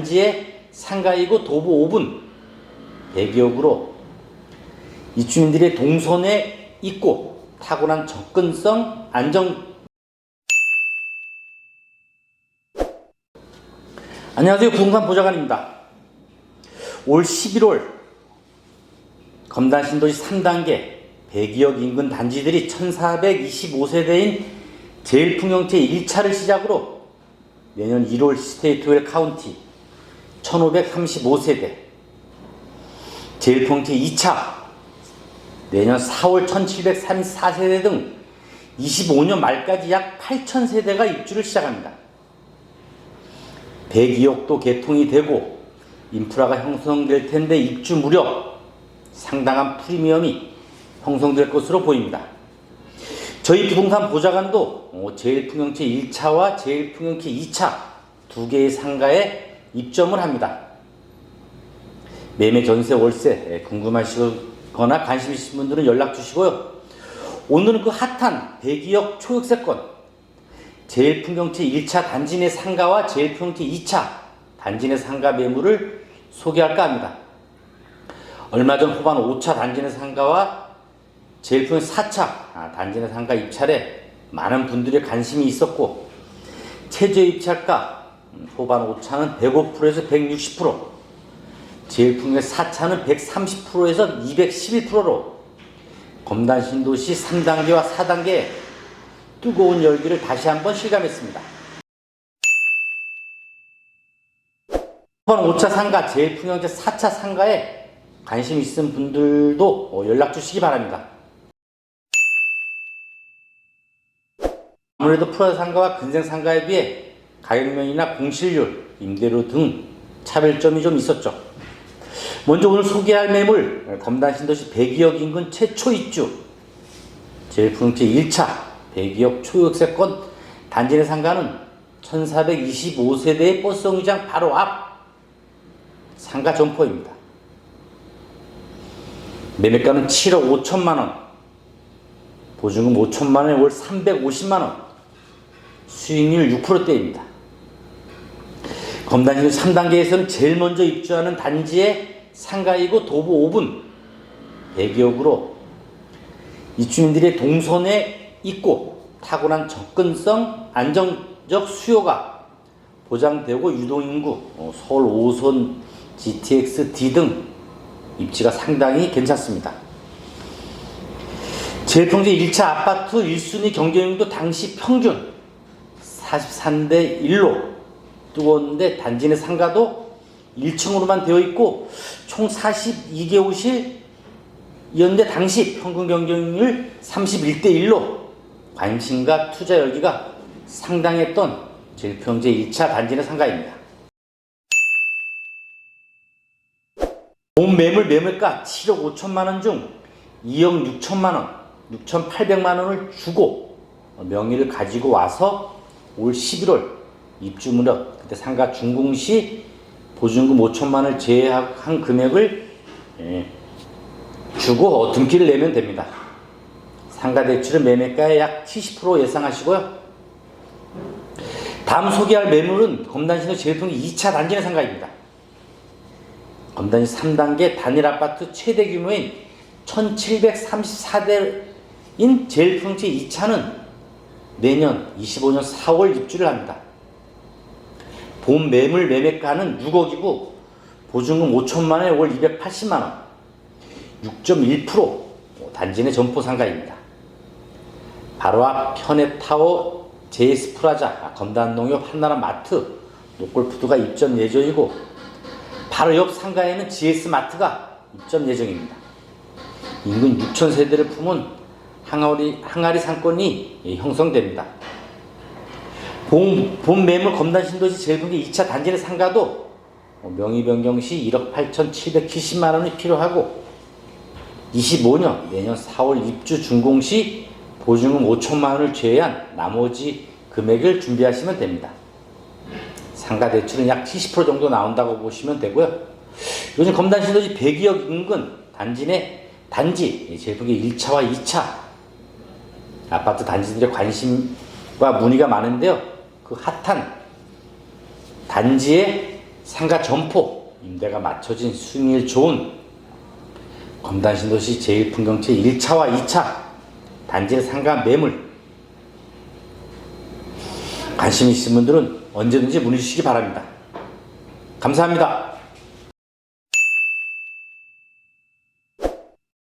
단지의 상가이고 도보 5분 100여구로 입주민들의 동선에 있고 탁월한 접근성, 안정 안녕하세요. 부동산 보좌관입니다. 올 11월 검단 신도시 3단계 100여억 인근 단지들이 1425세대인 제일풍형제 1차를 시작으로 내년 1월 스테이트웰 카운티 1535세대 제일풍형제 2차 내년 4월 1734세대 등 25년 말까지 약 8000세대가 입주를 시작합니다. 102억도 개통이 되고 인프라가 형성될 텐데 입주 무렵 상당한 프리미엄이 형성될 것으로 보입니다. 저희 부동산 보좌관도 어, 제일풍경채 1차와 제일풍경채 2차 두 개의 상가에 입점을 합니다. 매매 전세 월세 예, 궁금하시거나 관심 있으신 분들은 연락 주시고요. 오늘은 그 핫한 102억 초역세권 제일 풍경채 1차 단지 내 상가와 제일 풍경채 2차 단지 내 상가 매물을 소개할까 합니다. 얼마 전 후반 5차 단지 내 상가와 제일 풍경채 4차 아, 단지 내 상가 입찰에 많은 분들의 관심이 있었고 최저 입찰가 음, 후반 5차는 105%에서 160% 제일풍경채 4차는 130%에서 211%로 검단 신도시 3단계와 4단계 뜨거운 열기를 다시 한번 실감했습니다. 이번 5차 상가 제일 풍경제 4차 상가에 관심 있으신 분들도 어, 연락 주시기 바랍니다. 아무래도 프로 상가와 근생 상가에 비해 가격면이나 공실률, 임대료 등 차별점이 좀 있었죠. 먼저 오늘 소개할 매물 검단 신도시 102억 인근 최초 입주 제일풍경제 1차 102억 초역세권 단지 내 상가는 1425세대의 버스 정류장 바로 앞 상가 점포입니다. 매매가는 7억 5천만 원, 보증금 5천만 원에 월 350만 원, 수익률 6%대입니다. 검단신 3단계에서는 제일 먼저 입주하는 단지의 상가이고 도보 5분 100여구로 입주민들의 동선에 있고 탁월한 접근성, 안정적 수요가 보장되고 유동인구, 어, 서울 5선 GTX D 등 입지가 상당히 괜찮습니다. 제일평제 1차 아파트 1순위 경쟁률도 당시 평균 43대 1로 뜨거웠는데 단지 내 상가도 1층으로만 되어 있고 총 42개 호실 이었는데 당시 평균 경쟁률 31대 1로 관심과 투자 열기가 상당했던 제일평제 1차 단지 내 상가입니다. 본 매물 매물가 7억 5천만 원 중 2억 6천만 원, 6천8백만 원을 주고 명의를 가지고 와서 올 11월 입주 무렵 그때 상가 준공 시 보증금 5천만 원을 제외한 금액을 예, 주고 등기를 내면 됩니다. 상가 대출은 매매가의 약 70% 예상하시고요. 다음 소개할 매물은 검단시의 제일풍 2차 단지 내 상가입니다. 검단시 3단계 단일 아파트 최대 규모인 1734대인 제일풍지 2차는 내년 25년 4월 입주를 합니다. 본 매물 매매가는 6억이고 보증금 5천만 원에 월 280만 원, 6.1% 단지 내 점포 상가입니다. 바로 앞 현해타워 JS 프라자, 검단농협 한나라 마트, 노골푸드가 입점 예정이고 바로 옆 상가에는 GS 마트가 입점 예정입니다. 인근 6천 세대를 품은 항아리, 항아리 상권이 형성됩니다. 본, 본 매물 검단 신도시 제일 분기 2차 단지 내 상가도 명의 변경 시 1억 8,770만 원이 필요하고 25년 내년 4월 입주 준공 시 보증금 5천만 원을 제외한 나머지 금액을 준비하시면 됩니다. 상가 대출은 약 70% 정도 나온다고 보시면 되고요. 요즘 검단 신도시 102억 인근 단지 내 단지 제일풍기 1차와 2차 아파트 단지들의 관심과 문의가 많은데요. 그 핫한 단지의 상가 점포 임대가 맞춰진 수익률 좋은 검단신도시 제1풍경채 1차와 2차 단지 상가 매물 관심 있으신 분들은 언제든지 문의 주시기 바랍니다. 감사합니다.